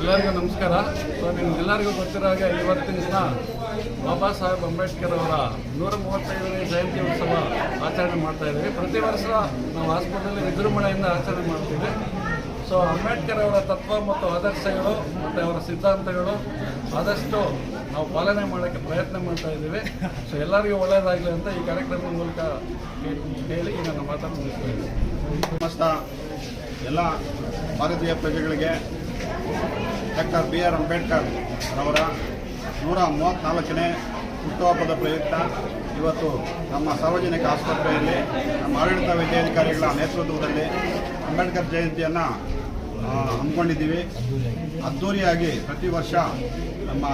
ಎಲ್ಲರಿಗೂ ನಮಸ್ಕಾರ. ಸೊ, ನಿಮ್ಗೆಲ್ಲರಿಗೂ ಗೊತ್ತಿರೋ ಹಾಗೆ ಇವತ್ತಿನ ದಿನ ಬಾಬಾ ಸಾಹೇಬ್ ಅಂಬೇಡ್ಕರ್ ಅವರ ನೂರ ಮೂವತ್ತೈದನೇ ಜಯಂತಿ ಉತ್ಸವ ಆಚರಣೆ ಮಾಡ್ತಾ ಇದ್ದೀವಿ. ಪ್ರತಿ ವರ್ಷ ನಾವು ಹಾಸ್ಪಿಟಲ್ ವಿಜೃಂಭಣೆಯಿಂದ ಆಚರಣೆ ಮಾಡ್ತೀವಿ. ಸೊ, ಅಂಬೇಡ್ಕರ್ ಅವರ ತತ್ವ ಮತ್ತು ಆದರ್ಶಗಳು ಮತ್ತು ಅವರ ಸಿದ್ಧಾಂತಗಳು ಆದಷ್ಟು ನಾವು ಪಾಲನೆ ಮಾಡೋಕ್ಕೆ ಪ್ರಯತ್ನ ಮಾಡ್ತಾ ಇದ್ದೀವಿ. ಸೊ, ಎಲ್ಲರಿಗೂ ಒಳ್ಳೆಯದಾಗಲಿ ಅಂತ ಈ ಕಾರ್ಯಕ್ರಮದ ಮೂಲಕ ಹೇಳಿ ನನ್ನ ಮಾತನ್ನು ಮುಗಿಸ್ತಾ ಎಲ್ಲ ಭಾರತೀಯ ಪ್ರಜೆಗಳಿಗೆ ಡಾಕ್ಟರ್ ಬಿ ಆರ್ ಅಂಬೇಡ್ಕರ್ ಅವರ ನೂರ ಮೂವತ್ತ್ನಾಲ್ಕನೇ ಹುಟ್ಟುಹಬ್ಬದ ಪ್ರಯುಕ್ತ ಇವತ್ತು ನಮ್ಮ ಸಾರ್ವಜನಿಕ ಆಸ್ಪತ್ರೆಯಲ್ಲಿ ನಮ್ಮ ಆಡಳಿತ ವೈದ್ಯಾಧಿಕಾರಿಗಳ ನೇತೃತ್ವದಲ್ಲಿ ಅಂಬೇಡ್ಕರ್ ಜಯಂತಿಯನ್ನು ಹಮ್ಮಿಕೊಂಡಿದ್ದೀವಿ. ಅದ್ಧೂರಿಯಾಗಿ ಪ್ರತಿ ವರ್ಷ ನಮ್ಮ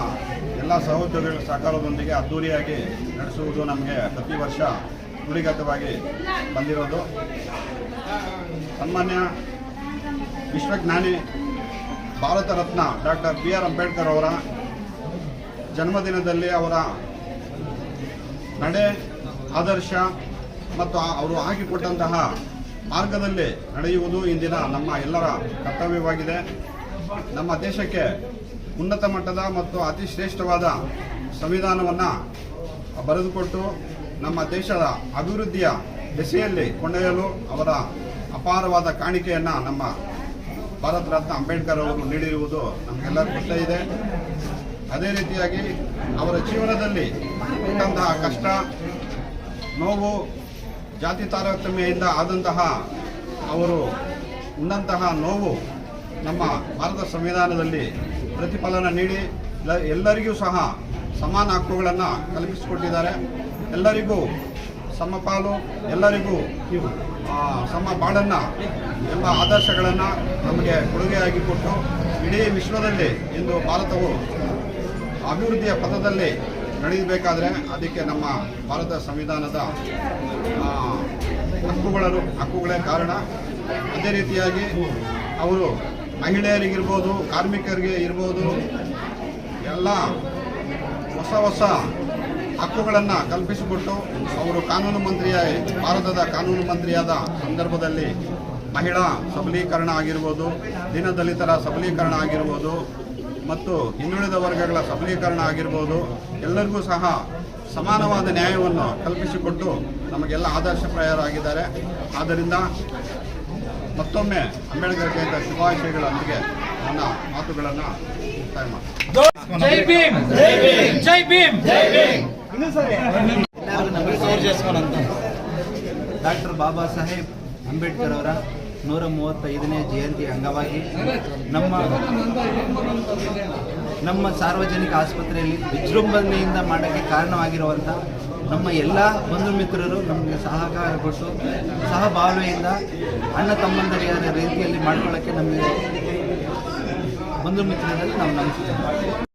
ಎಲ್ಲ ಸಹೋದ್ಯೋಗಿಗಳ ಸಹಕಾರದೊಂದಿಗೆ ಅದ್ಧೂರಿಯಾಗಿ ನಡೆಸುವುದು ನಮಗೆ ಪ್ರತಿ ವರ್ಷ ನುಡಿಗತವಾಗಿ ಬಂದಿರೋದು. ಸನ್ಮಾನ್ಯ ವಿಶ್ವಜ್ಞಾನಿ Bharat Ratna doctor B R Ambedkar ಅವರ ಜನ್ಮದಿನದಲ್ಲಿ ಅವರ ನಡೆ, ಆದರ್ಶ ಮತ್ತು ಅವರು ಹಾಕಿಕೊಟ್ಟಂತಹ ಮಾರ್ಗದಲ್ಲಿ ನಡೆಯುವುದು ಇಂದಿನ ನಮ್ಮ ಎಲ್ಲರ ಕರ್ತವ್ಯವಾಗಿದೆ. ನಮ್ಮ ದೇಶಕ್ಕೆ ಉನ್ನತ ಮಟ್ಟದ ಮತ್ತು ಅತಿ ಶ್ರೇಷ್ಠವಾದ ಸಂವಿಧಾನವನ್ನು ಬರೆದುಕೊಟ್ಟು ನಮ್ಮ ದೇಶದ ಅಭಿವೃದ್ಧಿಯ ದಿಸೆಯಲ್ಲಿ ಕೊಂಡೊಯ್ಯಲು ಅವರ ಅಪಾರವಾದ ಕಾಣಿಕೆಯನ್ನು ನಮ್ಮ ಭಾರತ ರತ್ನ ಅಂಬೇಡ್ಕರ್ ಅವರು ನೀಡಿರುವುದು ನಮಗೆಲ್ಲರೂ ಗೊತ್ತೇ ಇದೆ. ಅದೇ ರೀತಿಯಾಗಿ ಅವರ ಜೀವನದಲ್ಲಿ ಇಟ್ಟಂತಹ ಕಷ್ಟ, ನೋವು, ಜಾತಿ ತಾರತಮ್ಯದಿಂದ ಆದಂತಹ ಅವರು ಉಂಡಂತಹ ನೋವು ನಮ್ಮ ಭಾರತ ಸಂವಿಧಾನದಲ್ಲಿ ಪ್ರತಿಫಲನ ನೀಡಿ ಎಲ್ಲರಿಗೂ ಸಹ ಸಮಾನ ಹಕ್ಕುಗಳನ್ನು ಕಲ್ಪಿಸಿಕೊಟ್ಟಿದ್ದಾರೆ. ಎಲ್ಲರಿಗೂ ಸಮಪಾಲು ಎಲ್ಲರಿಗೂ ಸಮ ಬಾಳನ್ನು ಎಂಬ ಆದರ್ಶಗಳನ್ನು ನಮಗೆ ಕೊಡುಗೆಯಾಗಿ ಕೊಟ್ಟು ಇಡೀ ವಿಶ್ವದಲ್ಲಿ ಇಂದು ಭಾರತವು ಅಭಿವೃದ್ಧಿಯ ಪಥದಲ್ಲಿ ನಡೆಯಬೇಕಾದ್ರೆ ಅದಕ್ಕೆ ನಮ್ಮ ಭಾರತ ಸಂವಿಧಾನದ ಹಕ್ಕುಗಳನ್ನು, ಹಕ್ಕುಗಳೇ ಕಾರಣ. ಅದೇ ರೀತಿಯಾಗಿ ಅವರು ಮಹಿಳೆಯರಿಗಿರ್ಬೋದು, ಕಾರ್ಮಿಕರಿಗೆ ಇರ್ಬೋದು, ಎಲ್ಲ ಹೊಸ ಹೊಸ ಹಕ್ಕುಗಳನ್ನು ಕಲ್ಪಿಸಿಕೊಟ್ಟು ಅವರು ಕಾನೂನು ಮಂತ್ರಿಯ ಭಾರತದ ಕಾನೂನು ಮಂತ್ರಿಯಾದ ಸಂದರ್ಭದಲ್ಲಿ ಮಹಿಳಾ ಸಬಲೀಕರಣ ಆಗಿರ್ಬೋದು, ದೀನದಲಿತರ ಸಬಲೀಕರಣ ಆಗಿರ್ಬೋದು ಮತ್ತು ಹಿಂದುಳಿದ ವರ್ಗಗಳ ಸಬಲೀಕರಣ ಆಗಿರ್ಬೋದು, ಎಲ್ಲರಿಗೂ ಸಹ ಸಮಾನವಾದ ನ್ಯಾಯವನ್ನು ಕಲ್ಪಿಸಿಕೊಟ್ಟು ನಮಗೆಲ್ಲ ಆದರ್ಶಪ್ರಾಯರಾಗಿದ್ದಾರೆ ಆದ್ದರಿಂದ ಮತ್ತೊಮ್ಮೆ ಅಂಬೇಡ್ಕರ್ ಜಯಂತ ಶುಭಾಶಯಗಳೊಂದಿಗೆ ನನ್ನ ಮಾತುಗಳನ್ನು ಮುಕ್ತಾಯ ಮಾಡ್ತೀನಿ. ಡಾಕ್ಟರ್ ಬಾಬಾ ಸಾಹೇಬ್ ಅಂಬೇಡ್ಕರ್ ಅವರ ನೂರ ಮೂವತ್ತೈದನೇ ಜಯಂತಿ ಅಂಗವಾಗಿ ನಮ್ಮ ನಮ್ಮ ಸಾರ್ವಜನಿಕ ಆಸ್ಪತ್ರೆಯಲ್ಲಿ ವಿಜೃಂಭಣೆಯಿಂದ ಮಾಡೋಕ್ಕೆ ಕಾರಣವಾಗಿರುವಂಥ ನಮ್ಮ ಎಲ್ಲ ಬಂಧು ಮಿತ್ರರು ನಮಗೆ ಸಹಕಾರ ಕೊಟ್ಟು ಸಹಬಾಳ್ವೆಯಿಂದ ಅಣ್ಣ ತಮ್ಮಂದರಿಯಾದ ರೀತಿಯಲ್ಲಿ ಮಾಡ್ಕೊಳ್ಳೋಕ್ಕೆ ನಮಗೆ ಬಂಧು ಮಿತ್ರರಲ್ಲಿ ನಾವು ನಂಬಿಸ್ತೇವೆ